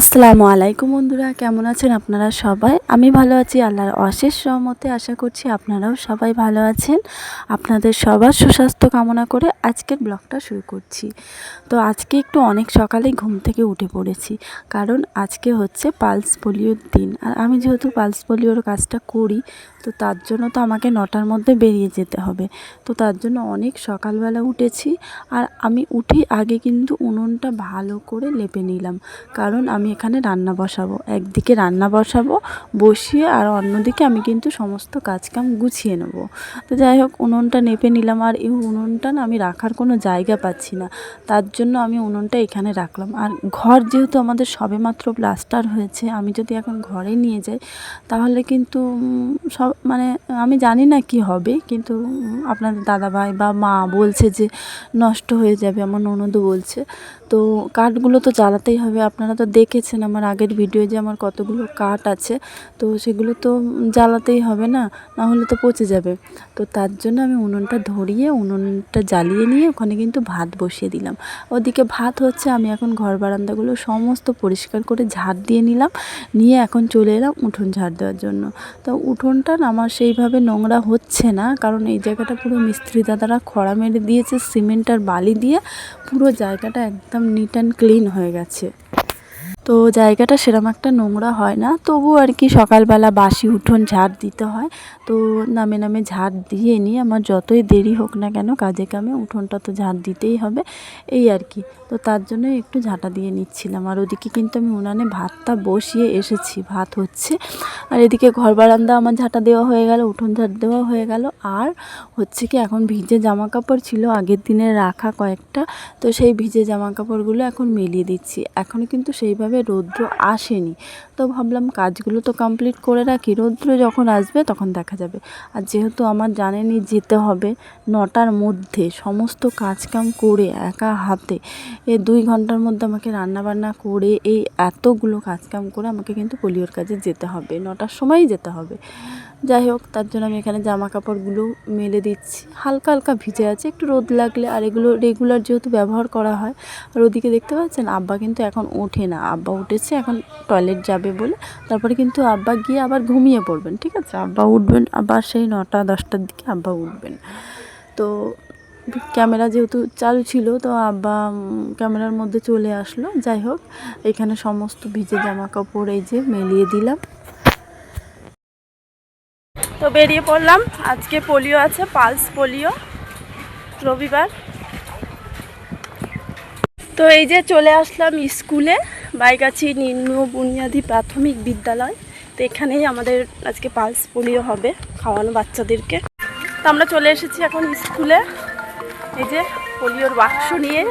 আসসালামু আলাইকুম বন্ধুরা, কেমন আছেন আপনারা সবাই? আমি ভালো আছি, আল্লাহর অশেষ সহমতে আশা করছি আপনারাও সবাই ভালো আছেন। আপনাদের সবার সুস্বাস্থ্য কামনা করে আজকের ব্লগটা শুরু করছি। তো আজকে একটু অনেক সকালে ঘুম থেকে উঠে পড়েছি, কারণ আজকে হচ্ছে পালস পোলিওর দিন। আর আমি যেহেতু পালস পোলিওর কাজটা করি, তো তার জন্য তো আমাকে নটার মধ্যে বেরিয়ে যেতে হবে। তো তার জন্য অনেক সকালবেলা উঠেছি, আর আমি উঠি আগে কিন্তু উনুনটা ভালো করে লেপে নিলাম, কারণ আমি এখানে রান্না বসাবো। একদিকে রান্না বসাবো, বসিয়ে আর অন্যদিকে আমি কিন্তু সমস্ত কাজকাম গুছিয়ে নেব। তো যাই হোক, উনুনটা নেপে নিলাম আর এই উনুনটা না আমি রাখার কোনো জায়গা পাচ্ছি না। তার জন্য আমি উনুনটা এখানে রাখলাম। আর ঘর যেহেতু আমাদের সবেমাত্র প্লাস্টার হয়েছে, আমি যদি এখন ঘরে নিয়ে যাই, তাহলে কিন্তু সব মানে আমি জানি না কি হবে, কিন্তু আপনাদের দাদাভাই বা মা বলছে যে নষ্ট হয়ে যাবে, আমার ননদও বলছে। তো কাঠগুলো তো জ্বালাতেই হবে, আপনারা তো দেখেছেন আমার আগের ভিডিও যে আমার কতগুলো কাঠ আছে, তো সেগুলো তো জ্বালাতেই হবে না না হলে তো পচে যাবে। তো তার জন্য আমি উনুনটা ধরিয়ে, উনুনটা জ্বালিয়ে নিয়ে ওখানে কিন্তু ভাত বসিয়ে দিলাম। ওদিকে ভাত হচ্ছে, আমি এখন ঘর বারান্দাগুলো সমস্ত পরিষ্কার করে ঝাড় দিয়ে নিলাম, নিয়ে এখন চলে এলাম উঠোন ঝাড় দেওয়ার জন্য। তো উঠোনটা আমার সেইভাবে নোংরা হচ্ছে না, কারণ এই জায়গাটা পুরো মিস্ত্রি দাদারা খড়া মেরে দিয়েছে, সিমেন্ট আর বালি দিয়ে পুরো জায়গাটা একদম নিট অ্যান্ড ক্লিন হয়ে গেছে। তো জায়গাটা সেরকম একটা নোংরা হয় না। তবু আর কি সকালবেলা বাসি উঠোন ঝাড় দিতে হয়। তো নামে নামে ঝাড় দিয়ে নিয়ে আমার যতই দেরি হোক না কেন কাজে কামে উঠোনটা তো ঝাড় দিতেই হবে। এই আর কি। তো তার জন্য একটু ঝাঁটা দিয়ে নিচ্ছিলাম। আর ওদিকে কিন্তু আমি উনানে ভাতটা বসিয়ে এসেছি। ভাত হচ্ছে। আর এদিকে ঘর বারান্দা আমার ঝাঁটা দেওয়া হয়ে গেল, উঠোন ঝাড় দেওয়া হয়ে গেল। আর হচ্ছে কি এখন ভিজে জামা কাপড় ছিল, আগের দিনে রাখা কয়েকটা। তো সেই ভিজে জামা কাপড়গুলো এখন মিলিয়ে দিচ্ছি। এখনও কিন্তু সেইভাবে রৌদ্র আসেনি। তো ভাবলাম কাজগুলো তো কমপ্লিট করে রাখি। রৌদ্র যখন আসবে তখন দেখা যাবে। আর যেহেতু আমার জানেনই যেতে হবে নটার মধ্যে, সমস্ত কাজকাম করে একা হাতে, এ দুই ঘণ্টার মধ্যে আমাকে রান্নাবান্না করে এই এতগুলো কাজকাম করে আমাকে কিন্তু পোলিওর কাজে যেতে হবে, নটার সময়ই যেতে হবে। যাই হোক, তার জন্য আমি এখানে জামা কাপড়গুলো মেলে দিচ্ছি। হালকা হালকা ভিজে আছে, একটু রোদ লাগলে, আর এগুলো রেগুলার যেহেতু ব্যবহার করা হয়, আর ওদিকে দেখতে পাচ্ছেন, আব্বা কিন্তু এখন ওঠে না। আব্বা উঠেছে, এখন টয়লেট যাবে। বলে। তারপরে কিন্তু আব্বা গিয়ে আবার ঘুমিয়ে পড়বেন, ঠিক আছে? আব্বা উঠবেন, আবার সেই নটা, দশটার দিকে আব্বা উঠবেন। তো ক্যামেরা যেহেতু চালু ছিল, তো আব্বা ক্যামেরার মধ্যে চলে আসলো। যাই হোক, এখানে সমস্ত ভিজে জামা কাপড় এই যে মেলিয়ে দিলাম। তো বেরিয়ে পড়লাম। আজকে পোলিও আছে, পালস পোলিও। রবিবার। তো এই যে চলে আসলাম স্কুলে বাইগাছি নিম্ন বুনিয়াদী প্রাথমিক বিদ্যালয়। তো এখানেই আমাদের আজকে পালস পোলিও হবে খাওয়ানো বাচ্চাদেরকে। তো আমরা চলে এসেছি এখন স্কুলে। এই যে পোলিওর বাক্স নিয়ে।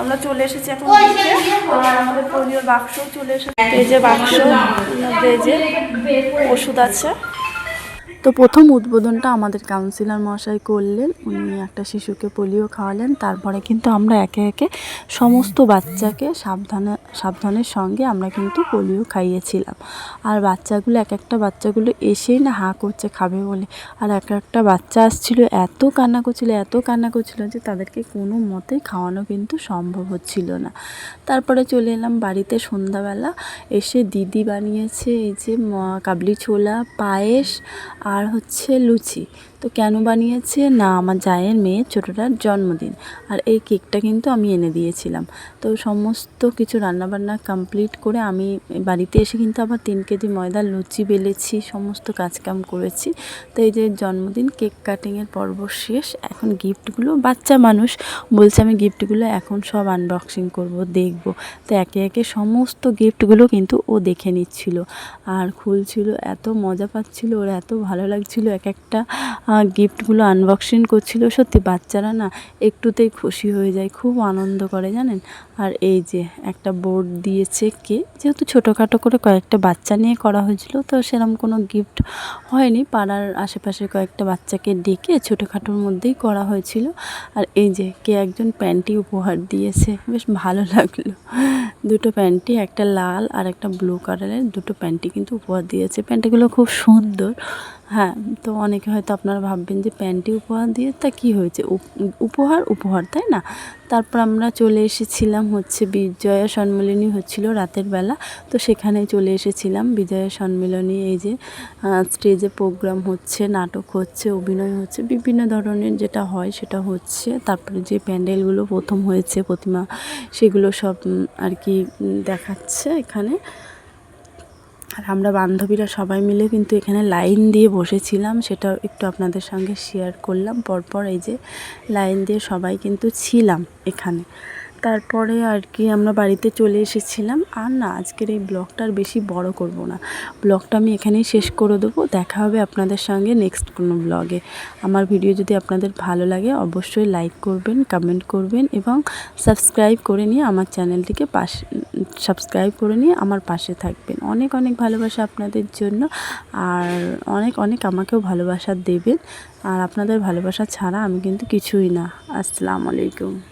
আমরা চলে এসেছি এখন আর আমাদের পোলিওর বাক্সও চলে এসেছে। এই যে বাক্স এই যে ওষুধ আছে। তো প্রথম উদ্বোধনটা আমাদের কাউন্সিলর মশাই করলেন, উনি একটা শিশুকে পোলিও খাওয়ালেন, তারপরে কিন্তু আমরা একে একে সমস্ত বাচ্চাকে সাবধানে, সাবধানের সঙ্গে আমরা কিন্তু পোলিও খাইয়েছিলাম। আর বাচ্চাগুলো, এক একটা বাচ্চাগুলো এসেই না হাঁ করছে, খাবে বলে। আর এক একটা বাচ্চা আসছিল, এত কান্না করছিল, এত কান্না করছিল যে তাদেরকে কোনো মতেই খাওয়ানো কিন্তু সম্ভব হচ্ছিল না। তারপরে চলে এলাম বাড়িতে সন্ধ্যাবেলা, এসে দিদি বানিয়েছে এই যে কাবলি ছোলা, পায়েস আর হচ্ছে লুচি। তো কেন বানিয়েছে? না, আমার জায়ের মেয়ের ছোটোটার জন্মদিন। আর এই কেকটা কিন্তু আমি এনে দিয়েছিলাম। তো সমস্ত কিছু রান্নাবান্না কমপ্লিট করে আমি বাড়িতে এসে কিন্তু আবার তিন কেজি ময়দার লুচি বেলেছি, সমস্ত কাজকাম করেছি। তো এই যে জন্মদিন কেক কাটিংয়ের পর্ব শেষ, এখন গিফটগুলো বাচ্চা মানুষ বলছে আমি গিফটগুলো এখন সব আনবক্সিং করব, দেখব। তো একে একে সমস্ত গিফটগুলো কিন্তু ও দেখে নিচ্ছিল। আর খুলছিল, এত মজা পাচ্ছিল, ওর এত ভালো লাগছিল এক একটা গিফটগুলো আনবক্সিং করছিল। সত্যি বাচ্চারা না একটুতেই খুশি হয়ে যায়, খুব আনন্দ করে জানেন? আর এই যে একটা বোর্ড দিয়েছে কে, যেহেতু ছোটোখাটো করে কয়েকটা বাচ্চা নিয়ে করা হয়েছিল, তো সেরকম কোনো গিফট হয়নি। পাড়ার আশেপাশে কয়েকটা বাচ্চাকে ডেকে ছোটোখাটোর মধ্যেই করা হয়েছিল। আর এই যে কে একজন প্যান্টি উপহার দিয়েছে, বেশ ভালো লাগল। দুটো প্যান্টি একটা লাল আর একটা ব্লু কালারের দুটো প্যান্টি কিন্তু উপহার দিয়েছে। প্যান্টিগুলো খুব সুন্দর। হ্যাঁ তো অনেকে হয়তো আপনারা ভাববেন যে প্যান্টটি উপহার দিয়ে তা কী হয়েছে? উপ- উপহার? উপহার, তাই না? তারপর আমরা চলে এসেছিলাম হচ্ছে বিজয়া সম্মিলনী হচ্ছিল রাতের বেলা। তো সেখানে চলে এসেছিলাম বিজয়া সম্মিলনী এই যে স্টেজে প্রোগ্রাম হচ্ছে, নাটক হচ্ছে, অভিনয় হচ্ছে, বিভিন্ন ধরনের যেটা হয় সেটা হচ্ছে। তারপরে যে প্যান্ডেলগুলো প্রথম হয়েছে প্রতিমা, সেগুলো সব আর কি দেখাচ্ছে এখানে। আর আমরা বান্ধবীরা সবাই মিলে কিন্তু এখানে লাইন দিয়ে বসেছিলাম সেটা একটু আপনাদের সঙ্গে শেয়ার করলাম। পরপর এই যে লাইন দিয়ে সবাই কিন্তু ছিলাম এখানে। তারপরে আর কি আমরা বাড়িতে চলে এসেছিলাম। আর না, আজকের এই ব্লগটা আর বেশি বড় করব না। ব্লগটা আমি এখানেই শেষ করে দেবো। দেখা হবে আপনাদের সঙ্গে নেক্সট কোনো ব্লগে আমার ভিডিও যদি আপনাদের ভালো লাগে, অবশ্যই লাইক করবেন কমেন্ট করবেন এবং সাবস্ক্রাইব করে নিয়ে আমার চ্যানেলটিকে পাশে সাবস্ক্রাইব করে নিয়ে আমার পাশে থাকবেন। অনেক অনেক ভালোবাসা আপনাদের জন্য আর অনেক অনেক আমাকেও ভালোবাসা দেবেন। আর আপনাদের ভালোবাসা ছাড়া আমি কিন্তু কিছুই না। আসসালামু আলাইকুম।